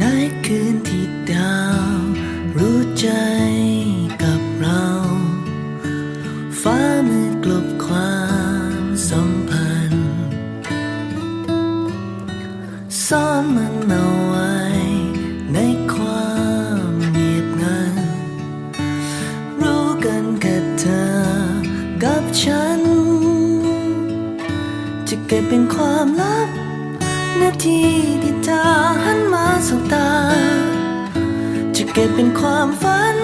ในคืนที่ดาว รู้ใจกับเรา ฟ้ามือกลบความสัมพันธ์ซ่อนมันเอาไว้ ในความเงียบงัน รู้กันแค่เธอกับฉัน จะเก็บเป็นความลับ นาทีที่เธอหันมาสบตา จะเก็บเป็นความฝัน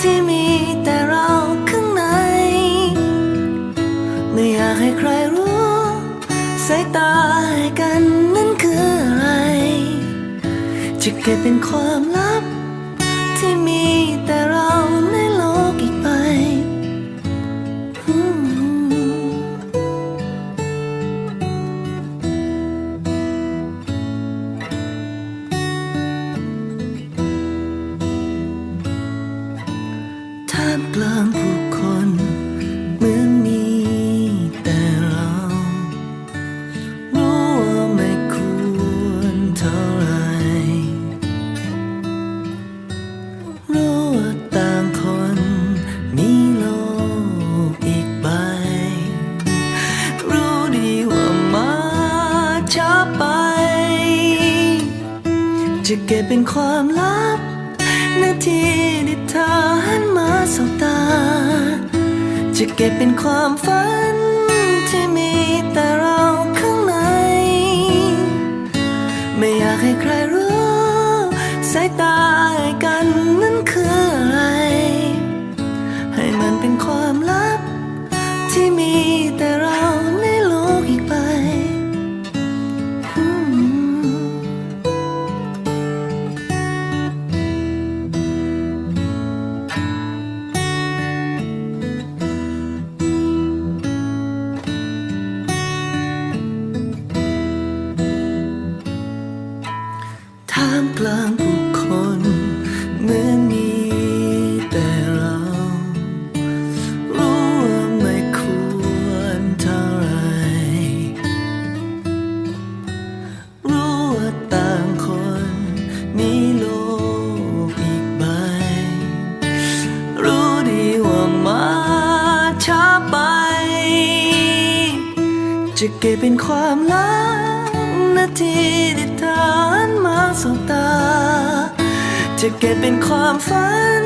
ที่มีแต่เราข้างใน ไม่อยากให้ใครรู้สายตาให้กันนั้นคืออะไร จะเก็บเป็นความลับ ที่มีแต่เรา ท่ามกลางผู้คนเหมือนมีแต่เรา รู้ว่าไม่ควรเท่าไรรู้ว่าต่างคนมีโลกอีกใบ รู้ดีว่ามาช้าไป จะเก็บเป็นความลับนาทีที่เธอหันมา สบตา จะเก็บเป็นความฝันที่มีแต่เราข้างใน ไม่อยากให้ใครรู้สายตาให้กันนั้นคืออะไร ให้มันเป็นความลับที่มีแต่เรา จะเก็บเป็นความลับนาทีที่ทานมาสบตา จะเก็บเป็นความฝัน